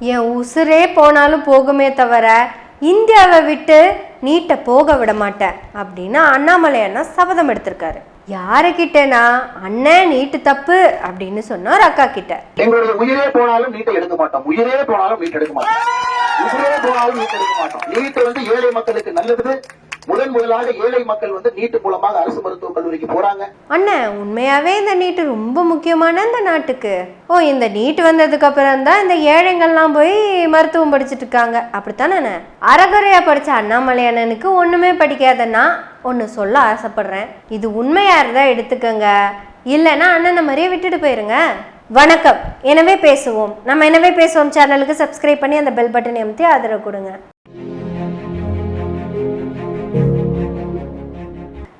என் உசுரே போனாலும் போகுமே தவிர இந்தியாவை விட்டு நீட்டை போக விட மாட்டேன் அப்படின்னு அண்ணாமலை அண்ணா சபதம் எடுத்திருக்காரு. யாருக்கிட்டனா அண்ணன் நீட்டு தப்பு அப்படின்னு சொன்னார் அக்கா கிட்ட. எங்களுடைய உயிரே போனாலும் நீட்டை எடுக்க மாட்டோம். உயிரே போனாலும் நீட் எடுக்க மாட்டோம். உயிரே போனாலும் நீட் எடுக்க மாட்டோம். நீட்டு வந்து ஏழை மக்களுக்கு நல்லது முதன் முதலாக ஏழை மக்கள் வந்து நீட்டு மூலமாக அரசு மருத்துவக் கல்லூரிக்கு போறாங்க. அண்ணன் உண்மையாவே இந்த நீட்டு ரொம்ப முக்கியமான இந்த நாட்டுக்கு. ஓ இந்த நீட் வந்ததுக்கு அப்புறம் தான் இந்த ஏழைங்கள்லாம் போய் மருத்துவம் படிச்சுட்டு இருக்காங்க. அப்படித்தானே அறகுறையா படிச்ச அண்ணாமலை அண்ணனுக்கு ஒண்ணுமே படிக்காதன்னா ஒன்று சொல்ல ஆசைப்படுறேன். இது உண்மையா இருந்தா எடுத்துக்கங்க. இல்லைன்னா அண்ணனை மாதிரியே விட்டுட்டு போயிருங்க. வணக்கம். எனவே பேசுவோம். நம்ம எனவே பேசுவோம். சேனலுக்கு சப்ஸ்கிரைப் பண்ணி அந்த பெல் பட்டனை அமைத்து ஆதரவு கொடுங்க.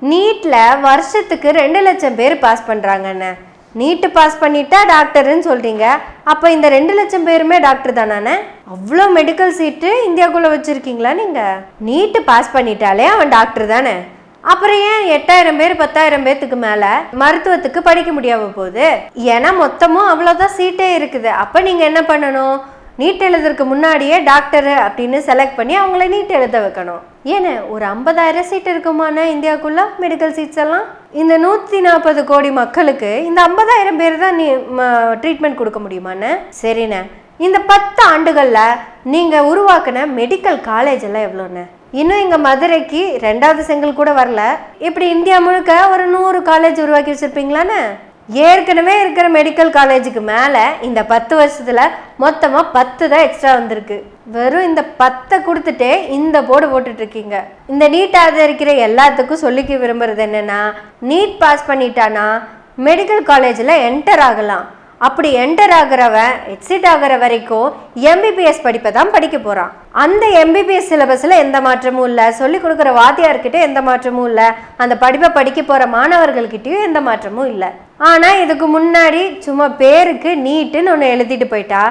நீட்டில் வருஷத்துக்கு ரெண்டு லட்சம் பேர் பாஸ் பண்ணுறாங்கண்ணே நீட்டு பாஸ் பண்ணிட்டா டாக்டருன்னு சொல்கிறீங்க அப்போ இந்த ரெண்டு லட்சம் பேருமே டாக்டர் தானே அவ்வளோ மெடிக்கல் சீட்டு இந்தியாவுக்குள்ளே வச்சுருக்கீங்களா நீங்கள் நீட்டு பாஸ் பண்ணிட்டாலே அவன் டாக்டர் தானே? அப்புறம் ஏன் எட்டாயிரம் பேர் பத்தாயிரம் பேர்த்துக்கு மேலே மருத்துவத்துக்கு படிக்க முடியாம போகுது? ஏன்னா மொத்தமும் அவ்வளோதான் சீட்டே இருக்குது. அப்போ நீங்கள் என்ன பண்ணணும்? நீட் எழுதுறதுக்கு முன்னாடியே டாக்டர் அப்படின்னு செலக்ட் பண்ணி அவங்கள நீட் எழுத வைக்கணும். ஏன்னு ஒரு ஐம்பதாயிரம் சீட் இருக்குமாண்ணே இந்தியாவுக்குள்ள மெடிக்கல் சீட்ஸ் எல்லாம்? இந்த நூற்றி நாற்பது கோடி மக்களுக்கு இந்த ஐம்பதாயிரம் பேர் தான் நீ ட்ரீட்மெண்ட் கொடுக்க முடியுமாண்ணே? சரிண்ணே. இந்த பத்து ஆண்டுகளில் நீங்கள் உருவாக்கின மெடிக்கல் காலேஜ் எல்லாம் எவ்வளோண்ணே? இன்னும் எங்கள் மதுரைக்கு ரெண்டாவது செங்கல் கூட வரல. இப்படி இந்தியா முழுக்க ஒரு நூறு காலேஜ் உருவாக்கி வச்சுருப்பீங்களாண்ணே? ஏற்கனவே இருக்கிற மெடிக்கல் காலேஜுக்கு மேலே இந்த பத்து வருஷத்தில் மொத்தமாக பத்து தான் எக்ஸ்ட்ரா வந்திருக்கு. வெறும் இந்த பத்தை கொடுத்துட்டே இந்த போர்டு போட்டுட்ருக்கீங்க இந்த நீட் ஆதரிக்கிற எல்லாத்துக்கும் சொல்லிக்க விரும்புறது என்னென்னா நீட் பாஸ் பண்ணிட்டானா மெடிக்கல் காலேஜில் என்டர் ஆகலாம். அப்படி என்டர் ஆகிறவன் எக்ஸிட் ஆகிற வரைக்கும் எம்பிபிஎஸ் படிப்பை தான் படிக்க போகிறான் அந்த எம்பிபிஎஸ் சிலபஸில் எந்த மாற்றமும் இல்லை. சொல்லிக் கொடுக்குற வாத்தியார்கிட்ட எந்த மாற்றமும் இல்லை. அந்த படிப்பை படிக்க போகிற மாணவர்கள்கிட்டயும் எந்த மாற்றமும் இல்லை. ஆனால் இதுக்கு முன்னாடி சும்மா பேருக்கு நீட்டுன்னு ஒன்று எழுதிட்டு போயிட்டா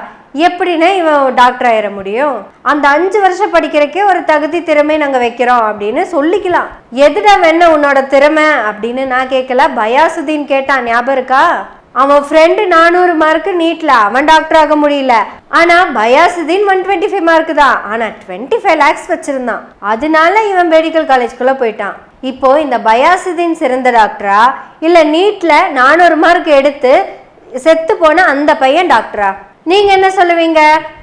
எப்படின்னா இவன் டாக்டர் ஆயிட முடியும். அந்த அஞ்சு வருஷம் படிக்கிறக்கே ஒரு தகுதி திறமை நாங்கள் வைக்கிறோம் அப்படின்னு சொல்லிக்கலாம். எதுடா வேணா உன்னோட திறமை அப்படின்னு நான் கேட்கல. பயாசுதீன் கேட்டான். ஞாபகம் இருக்கா? அவன் ஃப்ரெண்டு நானூறு மார்க்கு நீட்ல அவன் டாக்டர் ஆக முடியல. ஆனா பயாசுதீன் ஒன் டுவெண்ட்டி ஃபைவ் மார்க் தான். ஆனா டுவெண்ட்டி ஃபைவ் லேக்ஸ் வச்சிருந்தான். அதனால இவன் மெடிக்கல் காலேஜ்குள்ள போயிட்டான். இப்போ இந்த பயாசுதீன் சிறந்த டாக்டரா இல்ல நீட்ல நானூறு மார்க் எடுத்து செத்து போன அந்த பையன் டாக்டரா நீங்க என்ன சொல்லுவீங்க?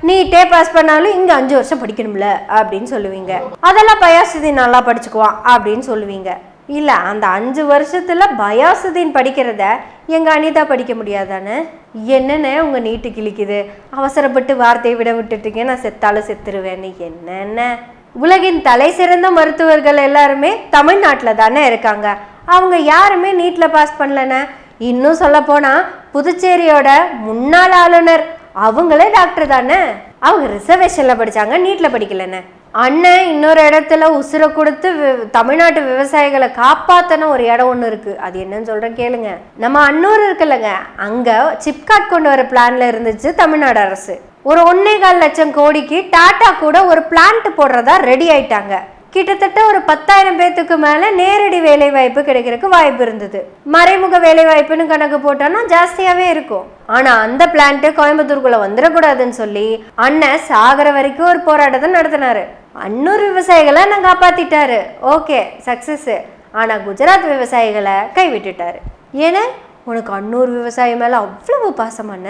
நீட்டே பாஸ் பண்ணாலும் இங்க அஞ்சு வருஷம் படிக்கணும்ல அப்படின்னு சொல்லுவீங்க. அதெல்லாம் பயாசுதீன் நல்லா படிச்சுக்குவான் அப்படின்னு சொல்லுவீங்க. இல்லை அந்த அஞ்சு வருஷத்தில் பயாசுதீன் படிக்கிறத எங்கள் அனிதா படிக்க முடியாதானே? என்னென்ன உங்கள் நீட்டு கிழிக்குது? அவசரப்பட்டு வார்த்தையை விட விட்டுட்டீங்க நான் செத்தாலும் செத்துருவேன்னு. என்னென்ன? உலகின் தலை சிறந்த மருத்துவர்கள் எல்லாருமே தமிழ்நாட்டில் தானே இருக்காங்க. அவங்க யாருமே நீட்டில் பாஸ் பண்ணலண்ணே இன்னும் சொல்லப்போனால் புதுச்சேரியோட முன்னாள் ஆளுநர். அவங்களே டாக்டர் தானே? அவங்க ரிசர்வேஷனில் படிச்சாங்க நீட்டில் படிக்கலண்ணே அண்ணன் இன்னொரு இடத்துல உசுரை கொடுத்து வி- தமிழ்நாட்டு விவசாயிகளை காப்பாத்தன ஒரு இடம் ஒன்று இருக்கு. அது என்னன்னு சொல்றேன் கேளுங்க. நம்ம அன்னூர் இருக்குல்லங்க. அங்க சிப்காட் கொண்டு வர பிளான்ல இருந்துச்சு தமிழ்நாடு அரசு. ஒரு ஒன்னே கால் லட்சம் கோடிக்கு டாடா கூட ஒரு பிளான்ட் போடுறதா ரெடி ஆயிட்டாங்க. கிட்டத்தட்ட ஒரு பத்தாயிரம் பேத்துக்கு மேல நேரடி வேலை வாய்ப்பு கிடைக்கிறதுக்கு வாய்ப்பு இருந்தது. மறைமுக வேலை வாய்ப்புன்னு கணக்கு போட்டோம்னா ஜாஸ்தியாவே இருக்கும். ஆனா அந்த பிளான்ட்டு கோயம்புத்தூருக்குள்ளே வந்துடக்கூடாதுன்னு சொல்லி அண்ணன் சாகர வரைக்கும் ஒரு போராட்டத்தை நடத்தினாரு. அன்னூர் விவசாயிகளை நான் காப்பாத்திட்டாரு. ஓகே சக்ஸஸ்ஸு ஆனால் குஜராத் விவசாயிகளை கைவிட்டுட்டாரு. ஏன்னா உனக்கு அன்னூர் விவசாயி மேலே அவ்வளவு பாசமான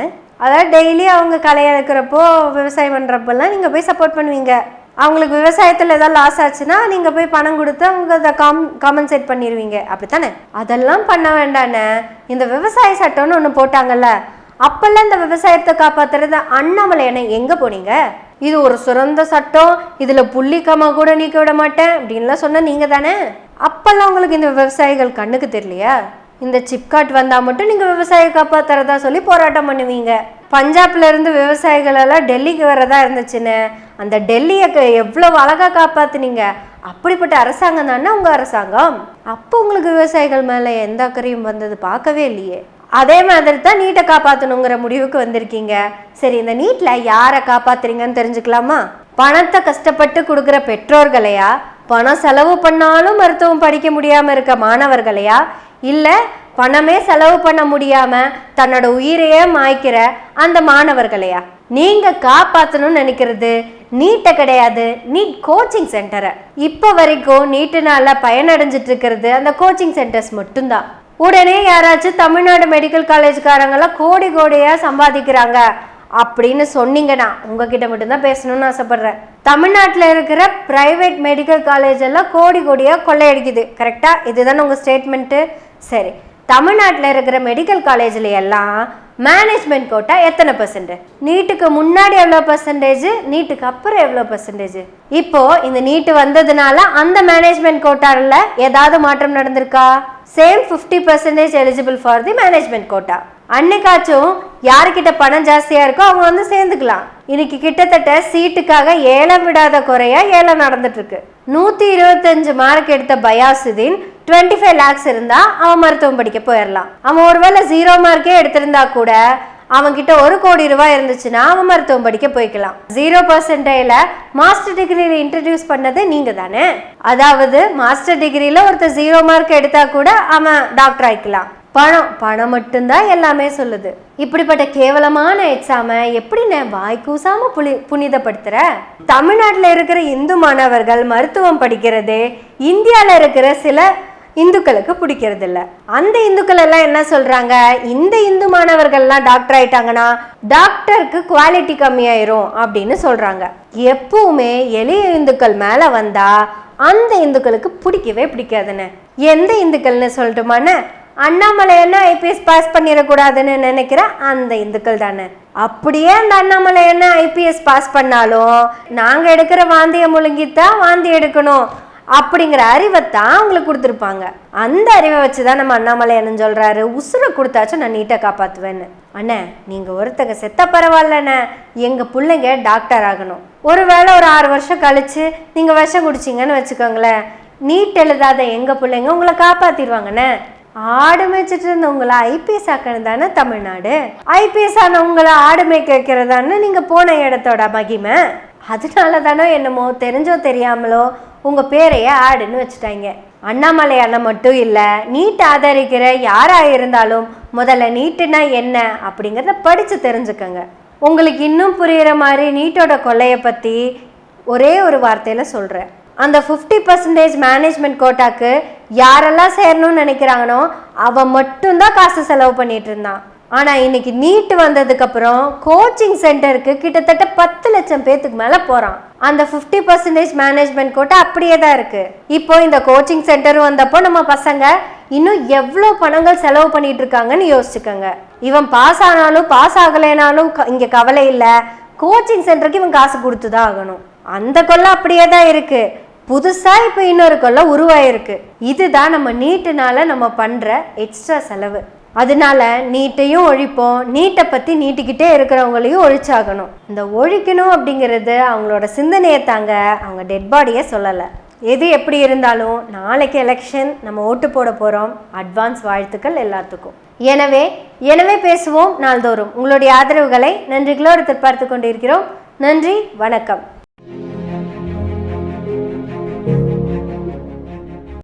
அதாவது டெய்லி அவங்க களை இழக்கிறப்போ விவசாயம் பண்ணுறப்பெல்லாம் நீங்கள் போய் சப்போர்ட் பண்ணுவீங்க. அவங்களுக்கு விவசாயத்தில் ஏதாவது லாஸ் ஆச்சுன்னா நீங்கள் போய் பணம் கொடுத்து அவங்க அதை காம் காம்பன்சேட் பண்ணிடுவீங்க அப்படித்தானே? அதெல்லாம் பண்ண வேண்டாண்ணே இந்த விவசாய சட்டம்னு ஒன்று போட்டாங்கல்ல அப்போல்லாம் இந்த விவசாயத்தை காப்பாத்துறது அண்ணாமலை அண்ணன் எங்கே போனீங்க? இது ஒரு சிறந்த சட்டம் இதில் புள்ளிக்கமா கூட நீக்க விட மாட்டேன் அப்படின்லாம் சொன்ன நீங்கள் தானே? அப்பெல்லாம் உங்களுக்கு இந்த விவசாயிகள் கண்ணுக்கு தெரியலையா? இந்த சிப்காட் வந்தா மட்டும் நீங்க விவசாய காப்பாத்துறதா சொல்லி போராட்டம் பண்ணுவீங்க. பஞ்சாப்ல இருந்து விவசாயிகள் எல்லாம் டெல்லிக்கு வரதா இருந்துச்சுன்னு அந்த டெல்லியை க- எவ்வளவு அழகா காப்பாத்துனீங்க? அப்படிப்பட்ட அரசாங்கம் தானே உங்க அரசாங்கம்? அப்போ உங்களுக்கு விவசாயிகள் மேல எந்த அக்கறையும் வந்தது பார்க்கவே இல்லையே. அதே மாதிரி தான் நீட்டை காப்பாற்றணுங்கிற முடிவுக்கு வந்திருக்கீங்க. சரி இந்த நீட்டில் யாரை காப்பாத்துறீங்கன்னு தெரிஞ்சுக்கலாமா? பணத்தை கஷ்டப்பட்டு கொடுக்குற பெற்றோர்களையா? பணம் செலவு பண்ணாலும் மருத்துவம் படிக்க முடியாமல் இருக்க மாணவர்களையா? இல்லை பணமே செலவு பண்ண முடியாமல் தன்னோட உயிரையே மாய்க்கிற அந்த மாணவர்களையா? நீங்கள் காப்பாற்றணும்னு நினைக்கிறது நீட்டை கிடையாது நீட் கோச்சிங் சென்டரை. இப்போ வரைக்கும் நீட்டுனால பயனடைஞ்சிட்டு இருக்கிறது அந்த கோச்சிங் சென்டர்ஸ் மட்டும்தான். உடனே யாராச்சும் தமிழ்நாடு மெடிக்கல் காலேஜ்காரங்கெல்லாம் கோடி கோடியாக சம்பாதிக்கிறாங்க. அப்படின்னு சொன்னீங்கன்னா உங்ககிட்ட மட்டும்தான் பேசணும்னு ஆசைப்படுறேன். தமிழ்நாட்டில் இருக்கிற பிரைவேட் மெடிக்கல் காலேஜ் எல்லாம் கோடி கோடியாக கொள்ளையடிக்குது. கரெக்டாக இதுதானே உங்கள் ஸ்டேட்மெண்ட்டு சரி. தமிழ்நாட்டில் இருக்கிற மெடிக்கல் காலேஜில் எல்லாம் மேனேஜ்மெண்ட் கோட்டா எத்தனை பர்சன்ட் நீட்டுக்கு முன்னாடி எவ்வளோ பர்சன்டேஜ் நீட்டுக்கு அப்புறம் எவ்வளோ பர்சன்டேஜ் இப்போ இந்த நீட்டு வந்ததுனால அந்த மேனேஜ்மெண்ட் கோட்டாவில் ஏதாவது மாற்றம் நடந்திருக்கா? Same fifty percentage eligible for the management quota அன்னைக்காச்சும் யாருக்கிட்ட பணம் ஜாஸ்தியா இருக்கோ அவங்க வந்து சேர்ந்துக்கலாம். இன்னைக்கு கிட்டத்தட்ட சீட்டுக்காக ஏலம் விடாத குறையா ஏலம் நடந்துட்டு இருக்கு நூத்தி இருபத்தஞ்சு மார்க் எடுத்த பயாசுதீன் டுவெண்ட்டி ஃபைவ் லேக்ஸ் இருந்தா அவன் மருத்துவம் படிக்க போயிடலாம் அவன் ஒருவேளை ஜீரோ மார்க்கே எடுத்திருந்தா கூட அவன்கிட்ட ஒரு கோடி ரூபாய் இருந்துச்சுன்னா அவன் மருத்துவம் படிக்க போய்க்கலாம். ஜீரோ பர்சன்டேல மாஸ்டர் டிகிரியில் இன்ட்ரடியூஸ் பண்ணது நீங்க தானே? அதாவது மாஸ்டர் டிகிரியில் ஒருத்தர் ஜீரோ மார்க் எடுத்தா கூட அவன் டாக்டர் ஆயிக்கலாம். பணம் பணம் மட்டும்தான் எல்லாமே சொல்லுது. இப்படிப்பட்ட கேவலமான எக்ஸாமை எப்படி நான் வாய் கூசாம புனிதப்படுத்துற? தமிழ்நாட்டில் இருக்கிற இந்து மாணவர்கள் மருத்துவம் படிக்கிறதே இந்தியாவில் இருக்கிற சில இந்துக்களுக்கு பிடிக்கிறதில்ல. அந்த இந்துக்கள் எல்லாம் என்ன சொல்றாங்க? இந்த இந்து மாணவர்கள்லாம் டாக்டர் ஆயிட்டாங்கன்னா டாக்டருக்கு குவாலிட்டி கம்மியாயிரும் அப்படின்னு சொல்றாங்க. எப்பவுமே எளிய இந்துக்கள் மேல வந்தா அந்த இந்துக்களுக்கு பிடிக்கவே பிடிக்காதுன்னு. எந்த இந்துக்கள்னு சொல்லட்டுமானே அண்ணாமலை என்ன ஐபிஎஸ் பாஸ் பண்ணிடக்கூடாதுன்னு நினைக்கிற அந்த இந்துக்கள் தானே. அப்படியே அந்த அண்ணாமலை என்ன ஐபிஎஸ் பாஸ் பண்ணாலும் நாங்கள் எடுக்கிற வாந்தியை முழுங்கித்தான் வாந்தி எடுக்கணும். அப்படிங்கிற அறிவைத்தான் அவங்களுக்கு கொடுத்துருப்பாங்க. அந்த அறிவை வச்சு தான் நம்ம அண்ணாமலை என்ன சொல்கிறாரு உசுரை கொடுத்தாச்சும் நான் நீட்டாக காப்பாற்றுவேன்னு அண்ணே நீங்கள் ஒருத்தங்க செத்த பரவாயில்லண்ணே. எங்கள் பிள்ளைங்க டாக்டர் ஆகணும். ஒருவேளை ஒரு ஆறு வருஷம் கழித்து நீங்கள் விஷம் குடிச்சிங்கன்னு வச்சுக்கோங்களேன். நீட் எழுதாத எங்கள் பிள்ளைங்க உங்களை காப்பாற்றிடுவாங்கண்ணே ஆடு மேய்ச்சிட்டு இருந்தவங்கள ஐபிஎஸ் ஆக்கணும் தானே தமிழ்நாடு? ஐபிஎஸ் ஆனவங்கள ஆடு மேய்க்க வைக்கிறதானே நீங்கள் போன இடத்தோட மகிமை? அதனால தானோ என்னமோ தெரிஞ்சோ தெரியாமலோ உங்கள் பேரையே ஆடுன்னு வச்சுட்டாங்க. அண்ணாமலை அண்ணன் மட்டும் இல்லை நீட் ஆதரிக்கிற யாராக இருந்தாலும் முதல்ல நீட்டுனா என்ன அப்படிங்கிறத படித்து தெரிஞ்சுக்கோங்க. உங்களுக்கு இன்னும் புரிகிற மாதிரி நீட்டோட கொள்ளையை பற்றி ஒரே ஒரு வார்த்தையில் சொல்கிறேன் அந்த ஃபிஃப்டி பர்சன்டேஜ் மேனேஜ்மெண்ட் கோட்டாக்கு யாரெல்லாம் சேரணும்னு நினைக்கிறாங்கனோ அவன் மட்டும்தான் காசு செலவு பண்ணிகிட்டு இருந்தான். ஆனால் இன்னைக்கு நீட் வந்ததுக்கப்புறம் கோச்சிங் சென்டருக்கு கிட்டத்தட்ட பத்து லட்சம் பேத்துக்கு மேலே போகிறான் அந்த ஃபிஃப்டி பர்சன்டேஜ் மேனேஜ்மெண்ட் கோட்டை அப்படியே தான் இருக்குது இப்போ இந்த கோச்சிங் சென்டர் வந்தப்போ நம்ம பசங்க இன்னும் எவ்வளோ பணங்கள் செலவு பண்ணிட்டு இருக்காங்கன்னு யோசிச்சுக்கோங்க. இவன் பாஸ் ஆனாலும் பாஸ் ஆகலைனாலும் க- கவலை இல்லை. கோச்சிங் சென்டருக்கு இவன் காசு கொடுத்து தான் ஆகணும். அந்த கொள்ளை அப்படியே தான் இருக்குது புதுசாக இப்போ இன்னொரு கொள்ளை உருவாயிருக்கு. இதுதான் நம்ம நீட்டுனால நம்ம பண்ணுற எக்ஸ்ட்ரா செலவு. அதனால நீட்டையும் ஒழிப்போம். நீட்டை பற்றி நீட்டிக்கிட்டே இருக்கிறவங்களையும் ஒழிச்சாகணும். இந்த ஒழிக்கணும் அப்படிங்கிறது அவங்களோட சிந்தனையை தாங்க அவங்க டெட் பாடியை சொல்லலை. எது எப்படி இருந்தாலும் நாளைக்கு எலெக்ஷன் நம்ம ஓட்டு போட போகிறோம் அட்வான்ஸ் வாழ்த்துக்கள் எல்லாத்துக்கும். எனவே எனவே பேசுவோம் நாள்தோறும். உங்களுடைய ஆதரவுகளை நன்றிகளோடு எதிர்பார்த்து கொண்டிருக்கிறோம். நன்றி வணக்கம்.